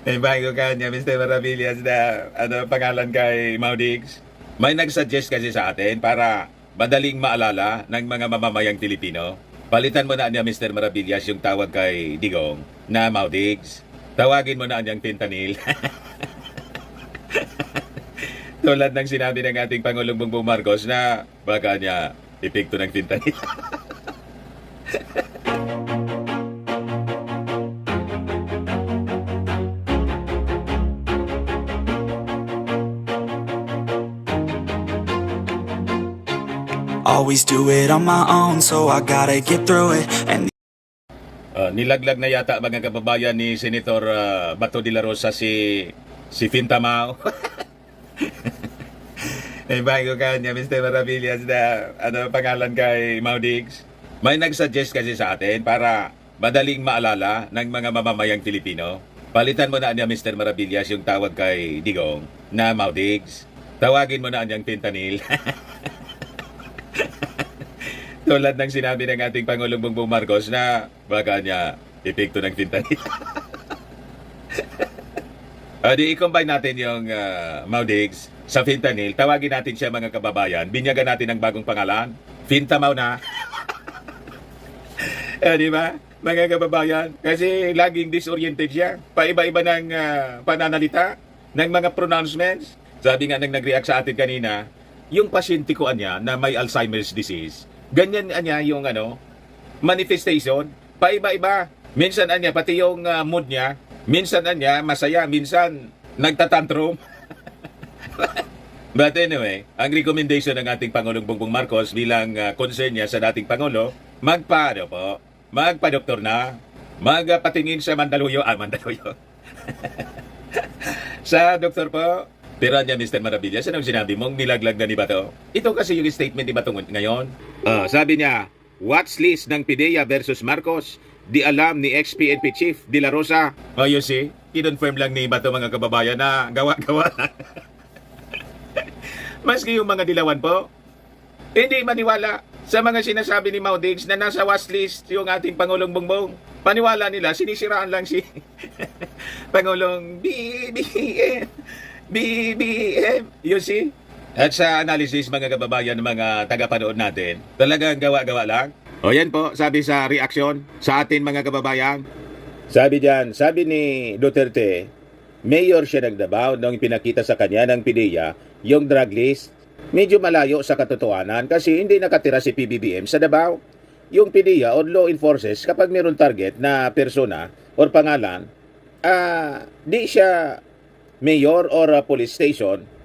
Eh, bago ka niya, Mr. Maravillas, na ano, pangalan kay Maudix. May nag-suggest kasi sa atin para madaling maalala ng mga mamamayang Pilipino. Palitan mo na niya, Mr. Maravillas, yung tawag kay Digong na Maudix. Tawagin mo na niyang fentanyl. Tulad ng sinabi ng ating Pangulong Bongbong Marcos na baka niya epekto ng fentanyl. Always do it on my own, so I gotta get through it. And Uh, nilaglag na yata mga kababayan ni Senator uh, Bato de la Rosa si si Fintamao. eh bago ka niya Mr. Maravillas na ano pangalan kay Maudix. May nag-suggest kasi sa atin para madaling maalala ng mga mamamayang Pilipino. Palitan mo na niya Mr. Maravillas yung tawag kay Digong na Maudix. Tawagin mo na niyang fentanyl. Tulad ng sinabi ng ating Pangulong Bongbong Marcos na baka niya epekto ng fentanyl. Ah, di i-combine natin yung uh, Maudigs sa fentanyl. Tawagin natin siya mga kababayan. Binyagan natin ng bagong pangalan. Fintamaw na. eh, di ba? Mga kababayan. Kasi laging disoriented siya. Paiba-iba ng ah, pananalita, ng mga pronouncements. Sabi nga nang nag-react sa atin kanina, yung pasyente ko anya na may Alzheimer's disease, ganyan anya yung ano, manifestation, paiba-iba. Minsan anya, pati yung ah, mood niya, minsan anya, masaya, minsan nagtatantrum. But anyway, ang recommendation ng ating Pangulong Bongbong Marcos bilang ah, concern niya sa dating Pangulo, magpa, ano po, magpa-doktor na, magpatingin sa Mandaluyo, ah, Mandaluyo. sa doktor po, Tira niya, Mr. Maravillas, anong sinabi mong nilaglag na ni Bato? Ito kasi yung statement ni Bato ngayon. Ah, sabi niya, watch list ng PIDEA versus Marcos, di alam ni ex-PNP Chief De La Rosa. Oh, you see, kinonfirm lang ni Bato mga kababayan na gawa-gawa. Maski yung mga dilawan po, hindi maniwala sa mga sinasabi ni Maudix na nasa watch list yung ating Pangulong Bongbong. Paniwala nila, sinisiraan lang si Pangulong BBM. BBM. You see? At sa analysis mga kababayan mga tagapanood natin, talagang gawa-gawa lang. O yan po, sabi sa reaksyon sa atin mga kababayan. Sabi diyan, sabi ni Duterte, mayor siya ng Davao nung pinakita sa kanya ng PIDEA yung drug list. Medyo malayo sa katotohanan kasi hindi nakatira si PBBM sa Davao. Yung PIDEA or law enforcers kapag mayroon target na persona or pangalan, ah, di siya mayor or uh, police station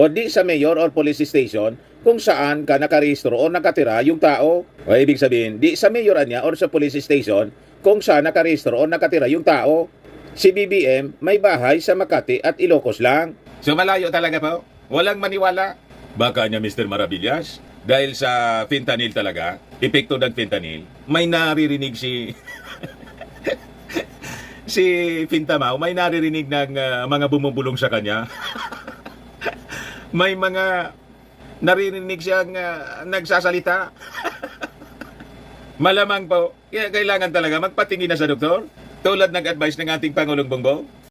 o di sa mayor or police station kung saan ka nakarehistro o nakatira yung tao. O ibig sabihin, di sa mayor niya or sa police station kung saan nakarehistro o nakatira yung tao. Si BBM may bahay sa Makati at Ilocos lang. So malayo talaga po. Walang maniwala. Baka niya Mr. Maravillas. Dahil sa fentanyl talaga, epekto ng fentanyl, may naririnig si si Fintamao may naririnig ng ah, mga bumubulong sa kanya. may mga naririnig siyang ah, nagsasalita. Malamang po, kaya kailangan talaga magpatingin na sa doktor. Tulad ng advice ng ating Pangulong Bongbong.